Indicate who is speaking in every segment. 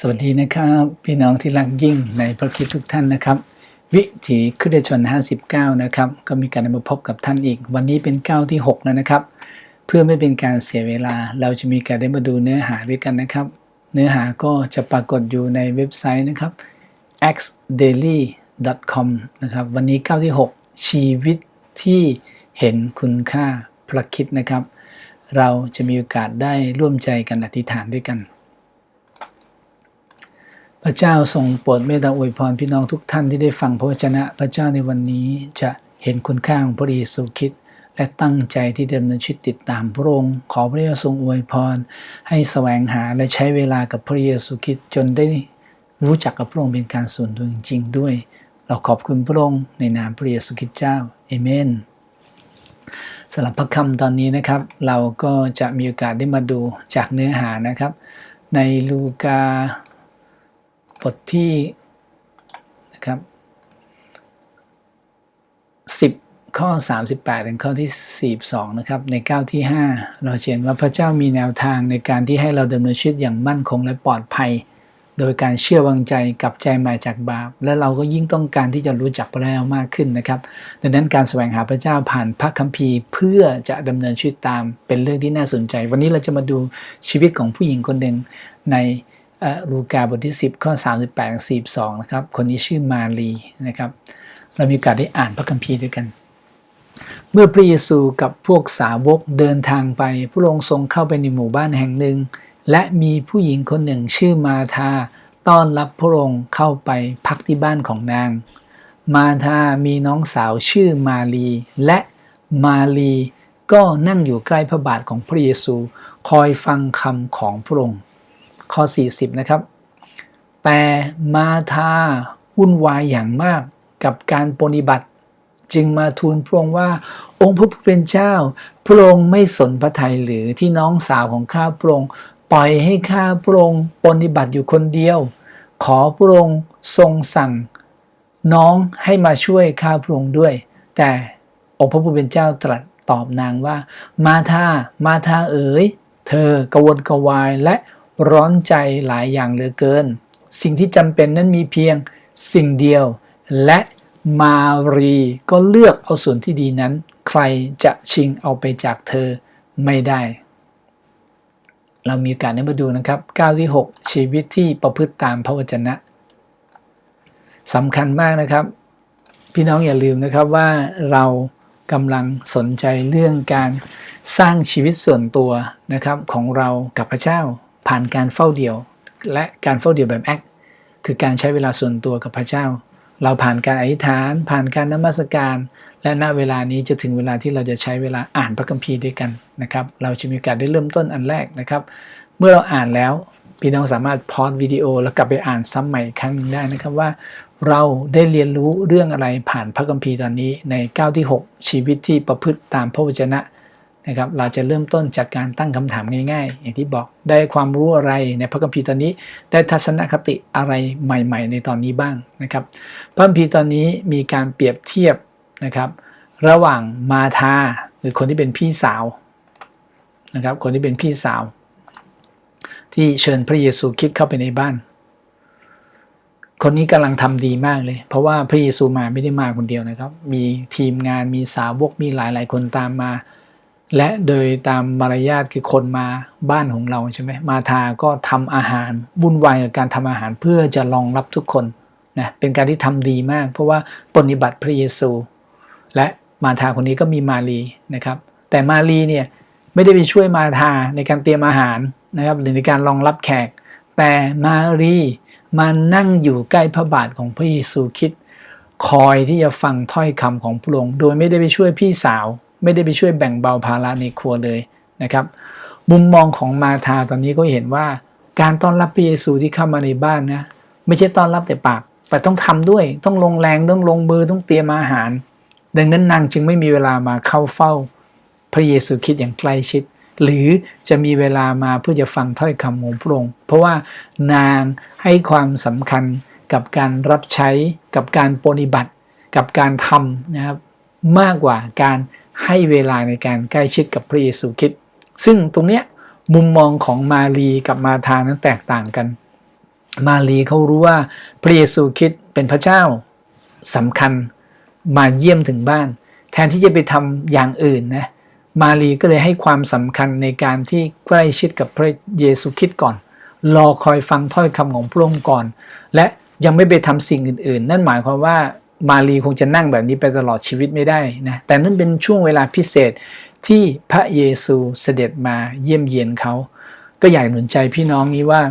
Speaker 1: สวัสดีนะครับ พี่น้องที่รักยิ่งในพระคริสต์ทุกท่านนะครับ วิถีคริสตชน 59 นะครับ ก็มีการมาพบกับท่านอีก วันนี้เป็นก้าวที่ 6 แล้วนะครับ เพื่อไม่เป็นการเสียเวลา เราจะมีการได้มาดูเนื้อหาด้วยกันนะครับ เนื้อหาก็จะปรากฏอยู่ในเว็บไซต์นะครับ xdaily.com นะครับวันนี้ก้าวที่ 6 ชีวิตที่เห็นคุณค่าพระคิดนะครับ เราจะมีโอกาสได้ร่วมใจกันอธิษฐานด้วยกัน พระเจ้าทรงโปรดเมตตาอวยพรพี่น้องทุกท่านที่ได้ฟังพระวจนะ พระเจ้าในวันนี้จะเห็นคุณค่าของพระเยซูคริสต์และตั้งใจที่ดำเนินชีวิตติดตามพระองค์ ขอพระเยซูทรงอวยพร ให้แสวงหาและใช้เวลากับพระเยซูคริสต์จนได้รู้จักกับพระองค์เป็นการส่วนตัวจริงๆด้วย เราขอบคุณพระองค์ในนามพระเยซูคริสต์เจ้าเอเมนสำหรับพระคำตอนนี้นะครับ เราก็จะมีโอกาสได้มาดูจากเนื้อหานะครับ ในลูกา บทที่นะครับ10 ข้อ 38 ถึงข้อที่ 42 นะครับ ในก้าวที่ 5 เราเห็นว่าพระเจ้ามีแนวทางในการที่ให้เราดำเนินชีวิตอย่างมั่นคงและปลอดภัย โดยการเชื่อวางใจกับใจใหม่จากบาป และเราก็ยิ่งต้องการที่จะรู้จักพระเจ้ามากขึ้นนะครับ ดังนั้นการแสวงหาพระเจ้าผ่านพระคัมภีร์ เพื่อจะดำเนินชีวิตตามเป็นเรื่องที่น่าสนใจ วันนี้เราจะมาดูชีวิตของผู้หญิงคนหนึ่งใน ลูกาบทที่ 10 ข้อ 38ถึง42 นะครับ คนนี้ชื่อมารีนะครับ เรามีโอกาสได้อ่านพระคัมภีร์ด้วยกัน เมื่อพระเยซูกับพวกสาวกเดินทางไปพระองค์ทรงเข้าไปในหมู่บ้านแห่งหนึ่ง และมีผู้หญิงคนหนึ่งชื่อมาธาต้อนรับพระองค์เข้าไปพักที่บ้านของนาง มาธามีน้องสาวชื่อมารีและมารีก็นั่งอยู่ใกล้พระบาทของพระเยซู คอยฟังคำของพระองค์ ข้อ 40 นะครับ แต่มาธาวุ่นวายอย่างมากกับการปฏิบัติ จึงมาทูลพระองค์ว่าองค์พระผู้เป็นเจ้า พระองค์ไม่สนพระทัยหรือที่น้องสาวของข้าพระองค์ปล่อยให้ข้าพระองค์ปฏิบัติอยู่คนเดียว ขอพระองค์ทรงสั่งน้องให้มาช่วยข้าพระองค์ด้วย แต่องค์พระผู้เป็นเจ้าตรัสตอบนางว่า มาธามาธาเอ๋ย เธอกระวนกระวายและ ร้อนใจหลายอย่างเหลือเกิน สิ่งที่จำเป็นนั้นมีเพียงสิ่งเดียว และมารีก็เลือกเอาส่วนที่ดีนั้น ใครจะชิงเอาไปจากเธอไม่ได้ เรามีโอกาสได้มาดูนะครับก้าวที่ 6 ชีวิตที่ประพฤติตามพระวจนะสำคัญมากนะครับ พี่น้องอย่าลืมนะครับว่าเรากำลังสนใจเรื่องการสร้างชีวิตส่วนตัวนะครับของเรากับพระเจ้า ผ่านการเฝ้าเดี่ยว และการเฝ้าเดี่ยวแบบแอคคือการใช้เวลาส่วนตัวกับพระเจ้า เราผ่านการอธิษฐาน ผ่านการนมัสการ และณเวลานี้จะถึงเวลาที่เราจะใช้เวลาอ่านพระคัมภีร์ด้วยกันนะครับ เราจะมีโอกาสได้เริ่มต้นอันแรกนะครับ เมื่อเราอ่านแล้วพี่น้องสามารถพอดวิดีโอแล้วกลับไปอ่านซ้ำใหม่ครั้งหนึ่งได้นะครับว่า เราได้เรียนรู้เรื่องอะไรผ่านพระคัมภีร์ตอนนี้ในก้าวที่ 6 ชีวิตที่ประพฤติตามพระวจนะ นะครับเราจะเริ่มต้นจากการตั้งคำถามง่ายๆ อย่างที่บอกได้ความรู้อะไรในพระคัมภีร์ตอนนี้ ได้ทัศนคติอะไรใหม่ ๆ ในตอนนี้บ้างนะครับพระคัมภีร์ตอนนี้มีการเปรียบเทียบนะครับระหว่างมาธาหรือคนที่เป็นพี่สาวนะครับคนที่เป็นพี่สาว ที่เชิญพระเยซูคริดเข้าไปในบ้าน คนนี้กำลังทำดีมากเลย เพราะว่าพระเยซูมาไม่ได้มาคนเดียวนะครับ มีทีมงานมีสาวกมีหลายๆ คนตามมา และโดยตามมารยาทคือคนมาบ้านของเราใช่ไหมมาทาก็ทำอาหารวุ่นวายกับการทำอาหารเพื่อจะรองรับทุกคนนะเป็นการที่ทำดีมาก เพราะว่าปฏิบัติพระเยซู และมาทาคนนี้ก็มีมารีนะครับ แต่มารีเนี่ยไม่ได้ไปช่วยมาทาในการเตรียมอาหารนะครับหรือในการรองรับแขก แต่มารีมานั่งอยู่ใกล้พระบาทของพระเยซูคริสต์คอยที่จะฟังถ้อยคำของพระองค์โดยไม่ได้ไปช่วยพี่สาว ไม่ได้ไปช่วยแบ่งเบาภาระในครัวเลยนะครับ มุมมองของมาธาตอนนี้ก็เห็นว่า การต้อนรับพระเยซูที่เข้ามาในบ้านนะไม่ใช่ต้อนรับแต่ปาก แต่ต้องทำด้วย ต้องลงแรงต้องลงมือต้องเตรียมอาหาร ดังนั้นนางจึงไม่มีเวลามาเข้าเฝ้า พระเยซูคริดอย่างใกล้ชิด หรือจะมีเวลามาเพื่อจะฟังถ้อยคำของพระองค์เพราะว่านางให้ความสำคัญกับการรับใช้กับการปฏิบัติ กับการทำนะครับมากกว่าการ ให้เวลาในการใกล้ชิดกับพระเยซูคริสต์ซึ่งตรงเนี้ยมุมมองของมารีกับมาธานั้นแตกต่างกัน มารีเขารู้ว่าพระเยซูคริดเป็นพระเจ้าสำคัญมาเยี่ยมถึงบ้าน แทนที่จะไปทำอย่างอื่นนะมารีก็เลยให้ความสำคัญในการที่ใกล้ชิดกับพระเยซูคริดก่อน รอคอยฟังถ้อยคำของพระองค์ก่อน และยังไม่ไปทำสิ่งอื่น ๆ นั่นหมายความว่า มารีคงจะนั่งแบบนี้ไปตลอดชีวิตไม่ได้นะ แต่นั่นเป็นช่วงเวลาพิเศษที่พระเยซูเสด็จมาเยี่ยมเยียนเขา ก็อยากหนุนใจพี่น้องนี้ว่า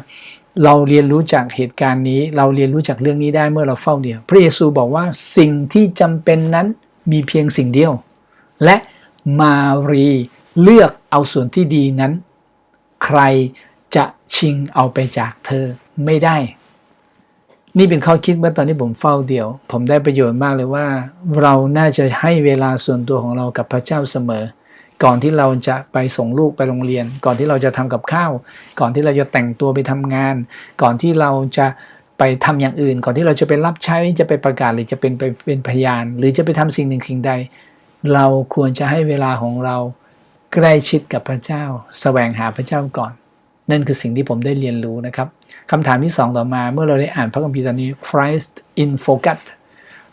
Speaker 1: เราเรียนรู้จากเหตุการณ์นี้ เราเรียนรู้จากเรื่องนี้ได้เมื่อเราเฝ้าเดียว พระเยซูบอกว่าสิ่งที่จำเป็นนั้นมีเพียงสิ่งเดียว และมารีเลือกเอาส่วนที่ดีนั้น ใครจะชิงเอาไปจากเธอไม่ได้ นี่เป็นข้อคิดเมื่อตอนที่ผมเฝ้าเดี่ยว ผมได้ประโยชน์มากเลยว่า เราน่าจะให้เวลาส่วนตัวของเรากับพระเจ้าเสมอ ก่อนที่เราจะไปส่งลูกไปโรงเรียน ก่อนที่เราจะทำกับข้าว ก่อนที่เราจะแต่งตัวไปทำงาน ก่อนที่เราจะไปทำอย่างอื่น ก่อนที่เราจะไปรับใช้จะไปประกาศหรือจะเป็นไปเป็นพยาน หรือจะไปทำสิ่งหนึ่งสิ่งใด เราควรจะให้เวลาของเราใกล้ชิดกับพระเจ้าแสวงหาพระเจ้าก่อน นั่นคือสิ่งที่ผมได้เรียนรู้นะครับคำถามที่สองต่อมา เมื่อเราได้อ่านพระคัมภีร์ตอนนี้ Christ in focus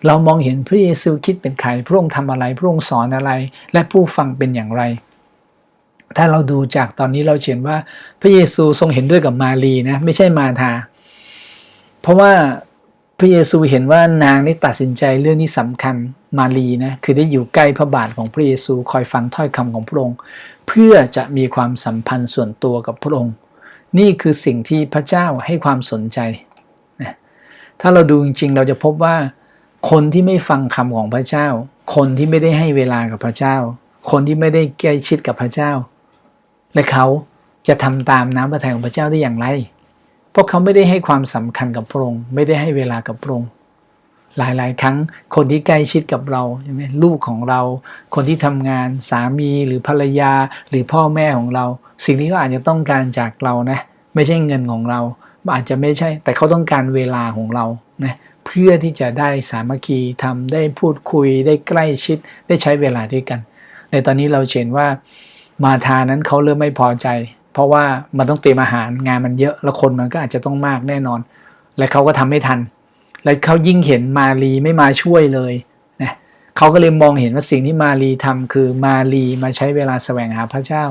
Speaker 1: เรามองเห็นพระเยซูคิดเป็นใครพระองค์ทำอะไรพระองค์สอนอะไร และผู้ฟังเป็นอย่างไร ถ้าเราดูจากตอนนี้เราเห็นว่าพระเยซูทรงเห็นด้วยกับมารีนะไม่ใช่มาธาเพราะว่าพระเยซูเห็นว่านางได้ตัดสินใจเรื่องนี้สำคัญมารีนะคือได้อยู่ใกล้พระบาทของพระเยซูคอยฟังถ้อยคำของพระองค์ เพื่อจะมีความสัมพันธ์ส่วนตัวกับพระองค์ นี่คือสิ่งที่พระเจ้าให้ความสนใจนะถ้าเราดูจริงๆ เราจะพบว่าคนที่ไม่ฟังคำของพระเจ้า คนที่ไม่ได้ให้เวลากับพระเจ้า คนที่ไม่ได้ใกล้ชิดกับพระเจ้า และเขาจะทำตามน้ำพระทัยของพระเจ้าได้อย่างไรเพราะเขาไม่ได้ให้ความสำคัญกับพระองค์ ไม่ได้ให้เวลากับพระองค์ หลาย ๆ ครั้งคนที่ใกล้ชิดกับเราใช่ไหมลูกของเรา คนที่ทำงานสามีหรือภรรยาหรือพ่อแม่ของเรา สิ่งที่เขาอาจจะต้องการจากเรานะไม่ใช่เงินของเรา อาจจะไม่ใช่ แต่เขาต้องการเวลาของเรานะเพื่อที่จะได้สามัคคีทำได้พูดคุยได้ใกล้ชิดได้ใช้เวลาด้วยกัน ในตอนนี้เราเห็นว่ามาทานั้นเขาเริ่มไม่พอใจ เพราะว่ามันต้องเตรียมอาหารงานมันเยอะแล้วคนมันก็อาจจะต้องมากแน่นอน และเขาก็ทำไม่ทัน และเขายิ่งเห็นมารีไม่มาช่วยเลยนะเขาก็เลยมองเห็นว่าสิ่งที่มารีทำคือมารีมาใช้เวลาแสวงหาพระเจ้า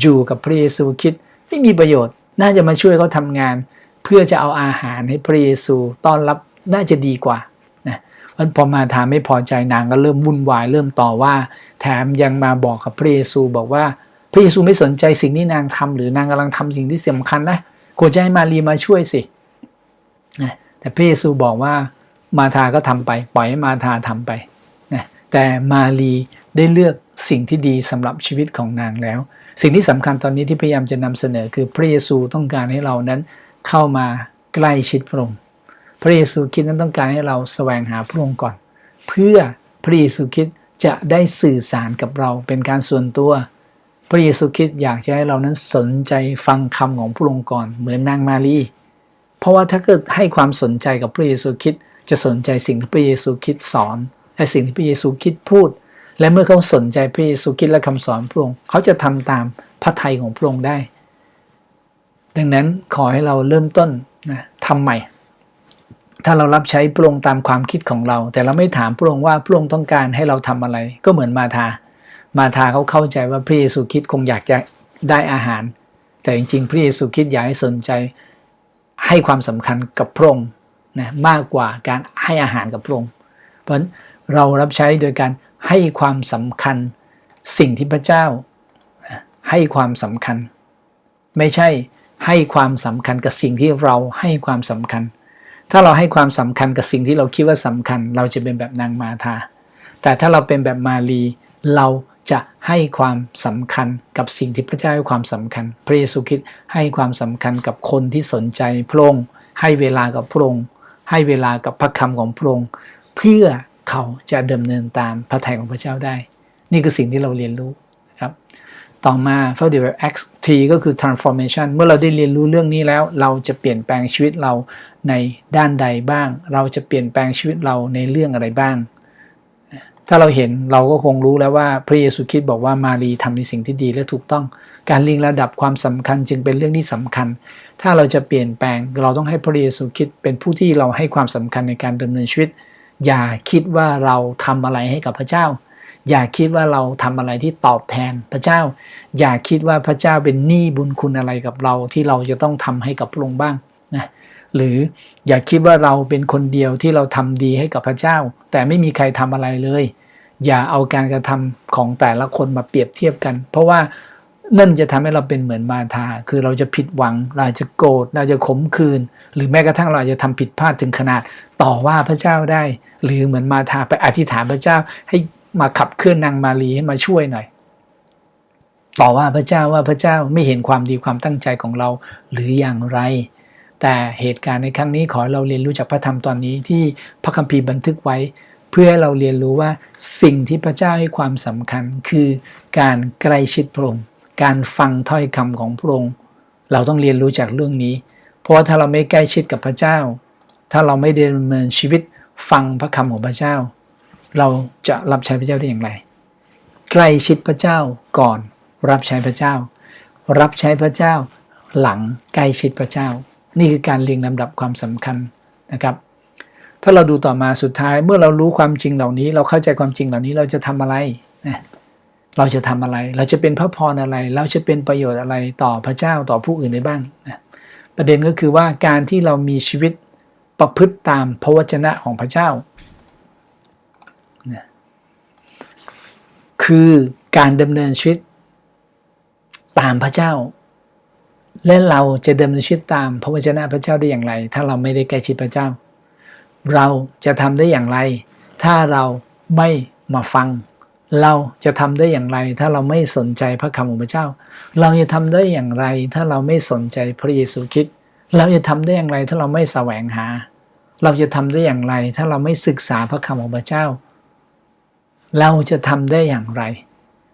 Speaker 1: อยู่กับพระเยซูคิดไม่มีประโยชน์ น่าจะมาช่วยเขาทำงาน เพื่อจะเอาอาหารให้พระเยซูต้อนรับน่าจะดีกว่านะเพราะพอมาทาไม่พอใจนางก็เริ่มวุ่นวายเริ่มต่อว่า แถมยังมาบอกกับพระเยซูบอกว่าพระเยซูไม่สนใจสิ่งที่นางทำหรือนางกำลังทำสิ่งที่สำคัญนะควรจะให้มารีมาช่วยสินะ แต่พระเยซูบอกว่ามาทาก็ทำไป ปล่อยให้มาทาทำไปนะแต่มารีได้เลือกสิ่งที่ดีสำหรับชีวิตของนางแล้ว สิ่งที่สำคัญตอนนี้ที่พยายามจะนำเสนอคือพระเยซูต้องการให้เรานั้นเข้ามาใกล้ชิดพระองค์พระเยซูคิดนั้นต้องการให้เราแสวงหาพระองค์ก่อน เพื่อพระเยซูคิดจะได้สื่อสารกับเราเป็นการส่วนตัว พระเยซูคิดอยากจะให้เรานั้นสนใจฟังคำของพระองค์ก่อนเหมือนนางมารี เพราะว่าถ้าเกิดให้ความสนใจกับพระเยซูคริดจะสนใจสิ่งที่พระเยซูคริดสอน และสิ่งที่พระเยซูคริดพูด และเมื่อเขาสนใจพระเยซูคริดและคำสอนพระองค์เขาจะทำตามพระทัยของพระองค์ได้ ดังนั้นขอให้เราเริ่มต้นนะทำใหม่ ถ้าเรารับใช้พระองค์ตามความคิดของเรา แต่เราไม่ถามพระองค์ว่าพระองค์ต้องการให้เราทำอะไร ก็เหมือนมาธามาธาเขาเข้าใจว่าพระเยซูคริดคงอยากจะได้อาหาร แต่จริงๆ พระเยซูคริดอยากให้สนใจ ให้ความสำคัญกับพระองค์นะมากกว่าการให้อาหารกับพระองค์ เพราะฉะนั้นเรารับใช้โดยการให้ความสำคัญสิ่งที่พระเจ้าให้ความสำคัญ ไม่ใช่ให้ความสำคัญกับสิ่งที่เราให้ความสำคัญ ถ้าเราให้ความสำคัญกับสิ่งที่เราคิดว่าสำคัญ เราจะเป็นแบบนางมาธาแต่ถ้าเราเป็นแบบมารีเรา จะให้ความสำคัญกับสิ่งที่พระเจ้าให้ความสำคัญ พระเยซูคริสต์ให้ความสำคัญกับคนที่สนใจพระองค์ให้เวลากับพระองค์ให้เวลากับพระคำของพระองค์เพื่อเขาจะดำเนินตามพระทัยของพระเจ้าได้ นี่คือสิ่งที่เราเรียนรู้นะครับต่อมา f o r d e v e r X T ก็คือ transformation เมื่อเราได้เรียนรู้เรื่องนี้แล้ว เราจะเปลี่ยนแปลงชีวิตเราในด้านใดบ้าง เราจะเปลี่ยนแปลงชีวิตเราในเรื่องอะไรบ้าง ถ้าเราเห็นเราก็คงรู้แล้วว่าพระเยซูคริสต์บอกว่ามารีทำในสิ่งที่ดีและถูกต้อง การเรียงระดับความสำคัญจึงเป็นเรื่องที่สำคัญ ถ้าเราจะเปลี่ยนแปลงเราต้องให้พระเยซูคริสต์เป็นผู้ที่เราให้ความสำคัญในการดำเนินชีวิต อย่าคิดว่าเราทำอะไรให้กับพระเจ้า อย่าคิดว่าเราทำอะไรที่ตอบแทนพระเจ้า อย่าคิดว่าพระเจ้าเป็นหนี้บุญคุณอะไรกับเราที่เราจะต้องทำให้กับพระองค์บ้างนะ หรืออย่าคิดว่าเราเป็นคนเดียวที่เราทำดีให้กับพระเจ้า แต่ไม่มีใครทำอะไรเลย อย่าเอาการกระทำของแต่ละคนมาเปรียบเทียบกัน เพราะว่านั่นจะทำให้เราเป็นเหมือนมาธาคือเราจะผิดหวัง เราจะโกรธ เราจะขมขื่น หรือแม้กระทั่งเราจจะทำผิดพลาดถึงขนาดต่อว่าพระเจ้าได้ หรือเหมือนมาธาไปอธิษฐานพระเจ้าให้มาขับเคลื่อนนางมารีให้มาช่วยหน่อย ต่อว่าพระเจ้าว่าพระเจ้าไม่เห็นความดีความตั้งใจของเราหรืออย่างไร แต่เหตุการณ์ในครั้งนี้ขอเราเรียนรู้จากพระธรรมตอนนี้ที่พระคัมภีร์บันทึกไว้ เพื่อให้เราเรียนรู้ว่าสิ่งที่พระเจ้าให้ความสำคัญคือการใกล้ชิดพระองค์การฟังถ้อยคำของพระองค์เราต้องเรียนรู้จากเรื่องนี้ เพราะว่าถ้าเราไม่ใกล้ชิดกับพระเจ้า ถ้าเราไม่ดำเนินชีวิตฟังพระคำของพระเจ้า เราจะรับใช้พระเจ้าได้อย่างไร ใกล้ชิดพระเจ้าก่อนรับใช้พระเจ้า รับใช้พระเจ้า หลังใกล้ชิดพระเจ้า นี่คือการเรียงลำดับความสำคัญนะครับ ถ้าเราดูต่อมาสุดท้ายเมื่อเรารู้ความจริงเหล่านี้ เราเข้าใจความจริงเหล่านี้เราจะทำอะไรนะเราจะทำอะไร เราจะเป็นพระพรอะไร เราจะเป็นประโยชน์อะไรต่อพระเจ้าต่อผู้อื่นได้บ้างนะประเด็นก็คือว่าการที่เรามีชีวิตประพฤติตามพระวจนะของพระเจ้านะคือการดำเนินชีวิตตามพระเจ้า และเราจะดำเนินชีวิตตามพระวจนะพระเจ้าได้อย่างไร ถ้าเราไม่ได้ใกล้ชิดพระเจ้า เราจะทำได้อย่างไร ถ้าเราไม่มาฟัง เราจะทำได้อย่างไร ถ้าเราไม่สนใจพระคำของพระเจ้า เราจะทำได้อย่างไร ถ้าเราไม่สนใจพระเยซูคริสต์เราจะทำได้อย่างไร ถ้าเราไม่แสวงหา เราจะทำได้อย่างไร ถ้าเราไม่ศึกษาพระคำของพระเจ้า เราจะทำได้อย่างไร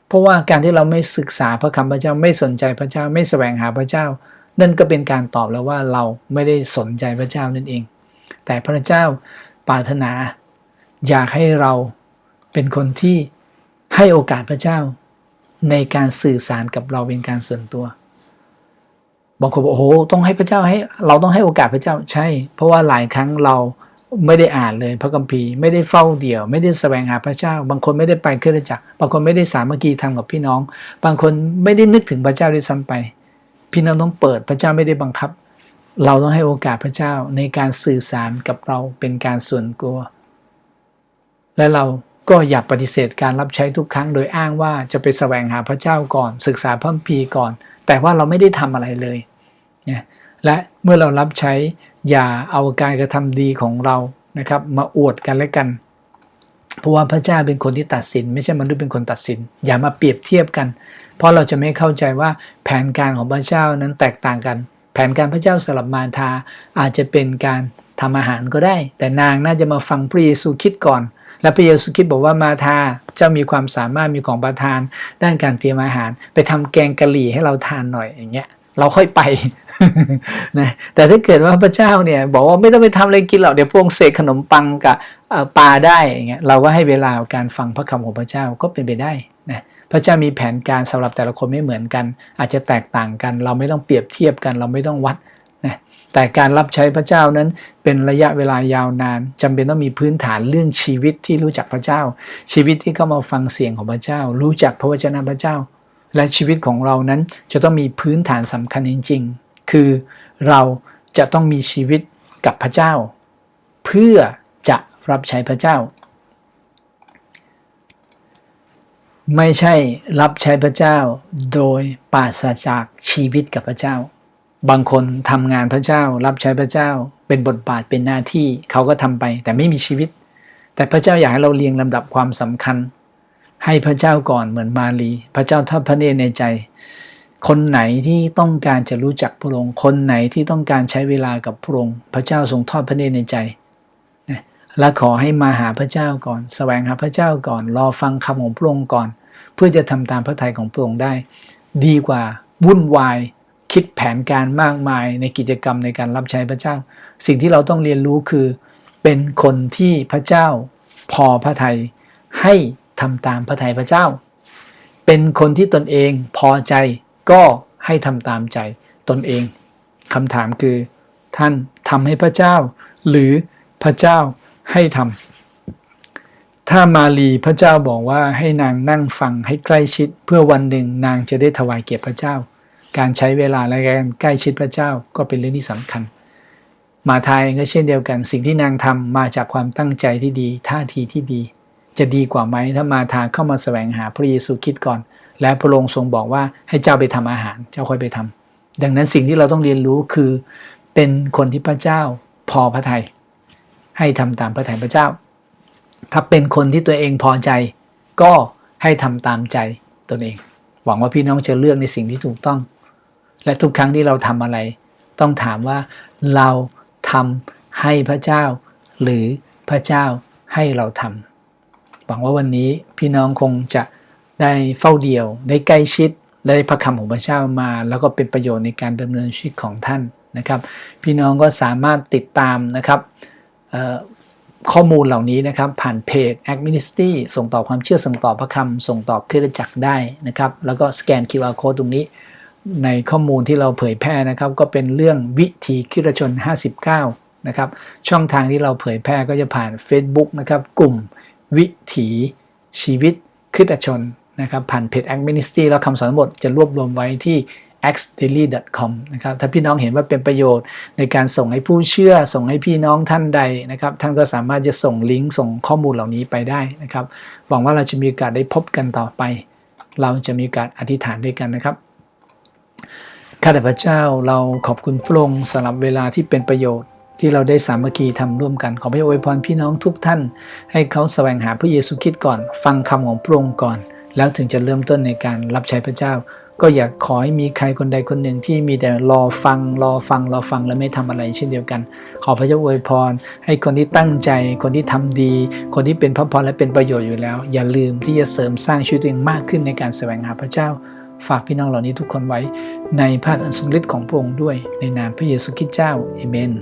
Speaker 1: เพราะว่าการที่เราไม่ศึกษาพระคำพระเจ้าไม่สนใจพระเจ้าไม่แสวงหาพระเจ้า นั่นก็เป็นการตอบแล้วว่าเราไม่ได้สนใจพระเจ้านั่นเอง แต่พระเจ้าปรารถนา อยากให้เราเป็นคนที่ให้โอกาสพระเจ้า ในการสื่อสารกับเราเป็นการส่วนตัวบางคนบอกโอ้โหต้องให้พระเจ้าให้เราต้องให้โอกาสพระเจ้าใช่ เพราะว่าหลายครั้งเรา ไม่ได้อ่านเลยพระคัมภีร์ไม่ได้เฝ้าเดี่ยว ไม่ได้แสวงหาพระเจ้า บางคนไม่ได้ไปเครือจักรบางคนไม่ได้สามัคคีทำกับพี่น้อง บางคนไม่ได้นึกถึงพระเจ้าด้วยซ้ำไป พี่น้องต้องเปิดพระเจ้าไม่ได้บังคับ เราต้องให้โอกาสพระเจ้าในการสื่อสารกับเราเป็นการส่วนตัว และเราก็อย่าปฏิเสธการรับใช้ทุกครั้ง โดยอ้างว่าจะไปแสวงหาพระเจ้าก่อน ศึกษาพระคัมภีร์ก่อน แต่ว่าเราไม่ได้ทำอะไรเลยเนี่ย และเมื่อเรารับใช้อย่าเอาการกระทำดีของเรานะครับ มาอวดกันและกัน เพราะว่าพระเจ้าเป็นคนที่ตัดสิน ไม่ใช่มนุษย์เป็นคนตัดสิน อย่ามาเปรียบเทียบกัน เพราะเราจะไม่เข้าใจว่าแผนการของพระเจ้านั้นแตกต่างกัน แผนการพระเจ้าสำหรับมารทาอาจจะเป็นการทำอาหารก็ได้ แต่นางน่าจะมาฟังพระเยซูคิดก่อน และพระเยซูคิดบอกว่ามาทาเจ้ามีความสามารถมีของประทาน ด้านการเตรียมอาหาร ไปทำแกงกะหรี่ให้เราทานหน่อยอย่างเงี้ย เราค่อยไปนะแต่ถ้าเกิดว่าพระเจ้าเนี่ย บอกว่าไม่ต้องไปทำอะไรกินหรอกเดี๋ยวพวกเสกขนมปังกับปลาได้อย่างเงี้ยเราก็ให้เวลาการฟังพระคำของพระเจ้าก็เป็นไปได้นะพระเจ้ามีแผนการสำหรับแต่ละคนไม่เหมือนกัน อาจจะแตกต่างกัน เราไม่ต้องเปรียบเทียบกัน เราไม่ต้องวัดนะแต่การรับใช้พระเจ้านั้นเป็นระยะเวลายาวนานจำเป็นต้องมีพื้นฐานเรื่องชีวิตที่รู้จักพระเจ้า ชีวิตที่เข้ามาฟังเสียงของพระเจ้า รู้จักพระวจนะพระเจ้า และชีวิตของเรานั้นจะต้องมีพื้นฐานสำคัญจริง ๆ คือเราจะต้องมีชีวิตกับพระเจ้า เพื่อจะรับใช้พระเจ้า ไม่ใช่รับใช้พระเจ้าโดยปราศจากชีวิตกับพระเจ้า บางคนทำงานพระเจ้า รับใช้พระเจ้า เป็นบทบาทเป็นหน้าที่เขาก็ทำไป แต่ไม่มีชีวิต แต่พระเจ้าอยากให้เราเรียงลำดับความสำคัญ ให้พระเจ้าก่อนเหมือนมารีพระเจ้าทอดพระเนตรในใจ คนไหนที่ต้องการจะรู้จักพระองค์ คนไหนที่ต้องการใช้เวลากับพระองค์ พระเจ้าทรงทอดพระเนตรในใจนะและขอให้มาหาพระเจ้าก่อนแสวงหาพระเจ้าก่อน รอฟังคำของพระองค์ก่อน เพื่อจะทำตามพระทัยของพระองค์ได้ ดีกว่าวุ่นวายคิดแผนการมากมายในกิจกรรมในการรับใช้พระเจ้า สิ่งที่เราต้องเรียนรู้คือ เป็นคนที่พระเจ้าพอพระทัยให้ ทำตามพระทัยพระเจ้า เป็นคนที่ตนเองพอใจก็ให้ทำตามใจตนเองคำถามคือ ท่านทำให้พระเจ้า หรือพระเจ้าให้ทำถ้ามาลีพระเจ้าบอกว่าให้นางนั่งฟังให้ใกล้ชิด เพื่อวันหนึ่งนางจะได้ถวายเกียรติพระเจ้า การใช้เวลาและการใกล้ชิดพระเจ้าก็เป็นเรื่องที่สำคัญมาไทยก็เช่นเดียวกันสิ่งที่นางทำมาจากความตั้งใจที่ดี ท่าทีที่ดี จะดีกว่าไหมถ้ามาทางเข้ามาแสวงหาพระเยซูคิดก่อน และพระองค์ทรงบอกว่าให้เจ้าไปทำอาหาร เจ้าค่อยไปทำดังนั้นสิ่งที่เราต้องเรียนรู้คือ เป็นคนที่พระเจ้าพอพระทยัยให้ทำตามพระทัยพระเจ้า ถ้าเป็นคนที่ตัวเองพอใจ ก็ให้ทำตามใจตนเอง หวังว่าพี่น้องจะเลือกในสิ่งที่ถูกต้อง และทุกครั้งที่เราทำอะไร ต้องถามว่าเราทำให้พระเจ้า หรือพระเจ้าให้เราทำ หวังว่าวันนี้พี่น้องคงจะได้เฝ้าเดียว ได้ใกล้ชิด ได้พระคำของพระเจ้ามา แล้วก็เป็นประโยชน์ในการดำเนินชีวิตของท่านนะครับ พี่น้องก็สามารถติดตามนะครับข้อมูลเหล่านี้นะครับ ผ่านเพจ a c Ministry ส่งต่อความเชื่อส่งต่อพระคำส่งต่อคริสตจักรได้นะครับ แล้วก็สแกน QR code ตรงนี้ ในข้อมูลที่เราเผยแพร่นะครับ ก็เป็นเรื่องวิถีคริสตชน 59 นะครับ ช่องทางที่เราเผยแพร่ก็จะผ่าน Facebook นะครับ กลุ่ม วิถีชีวิตคริสตชนนะครับผ่านเพจ a c Ministry แล้วคำสอนบทจะรวบรวมไว้ที่ xdaily.com นะครับถ้าพี่น้องเห็นว่าเป็นประโยชน์ในการส่งให้ผู้เชื่อ ส่งให้พี่น้องท่านใดนะครับ ท่านก็สามารถจะส่งลิงก์ส่งข้อมูลเหล่านี้ไปได้นะครับหวังว่าเราจะมีโอกาสได้พบกันต่อไป เราจะมีโอกาสอธิษฐานด้วยกันนะครับข้าแต่พระเจ้าเราขอบคุณพระองค์สำหรับเวลาที่เป็นประโยชน์ ที่เราได้สามัคคีทำร่วมกัน ขอพระอวยพรพี่น้องทุกท่าน ให้เขาแสวงหาพระเยซูคริสต์ก่อน ฟังคำของพระองค์ก่อน แล้วถึงจะเริ่มต้นในการรับใช้พระเจ้า ก็อยากขอให้มีใครคนใดคนหนึ่งที่มีแต่รอฟัง รอฟัง รอฟังแล้วไม่ทำอะไรเช่นเดียวกัน ขอพระเจ้าอวยพร ให้คนที่ตั้งใจ คนที่ทำดี คนที่เป็นพระพรและเป็นประโยชน์อยู่แล้ว อย่าลืมที่จะเสริมสร้างชีวิตตัวเองมากขึ้นในการแสวงหาพระเจ้าฝากพี่น้องเหล่านี้ทุกคนไว้ในพระอันทรงฤทธิ์ของพระองค์ด้วยในนามพระเยซูคริสต์เจ้าเอเมน